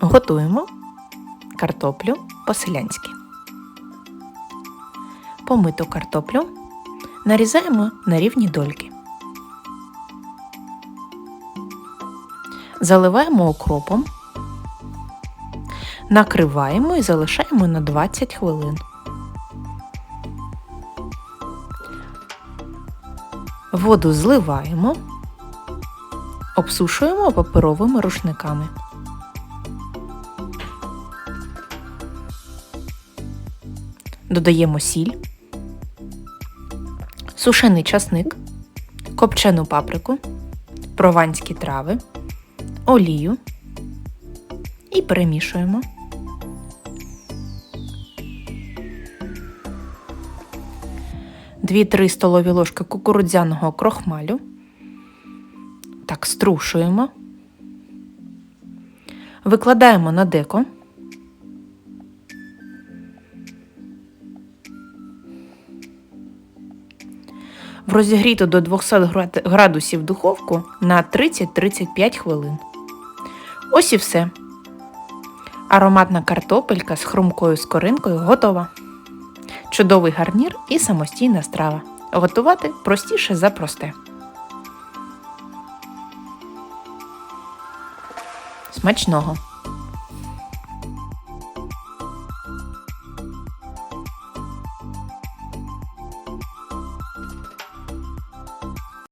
Готуємо картоплю по-селянськи. Помиту картоплю нарізаємо на рівні дольки. Заливаємо окропом, накриваємо і залишаємо на 20 хвилин. Воду зливаємо, обсушуємо паперовими рушниками. Додаємо сіль, сушений часник, копчену паприку, прованські трави, олію і перемішуємо. Дві-три столові ложки кукурудзяного крохмалю. Так, струшуємо. Викладаємо на деко. В розігріту до 200 градусів духовку на 30-35 хвилин. Ось і все. Ароматна картопелька з хрумкою скоринкою готова. Чудовий гарнір і самостійна страва. Готувати простіше за просте. Смачного!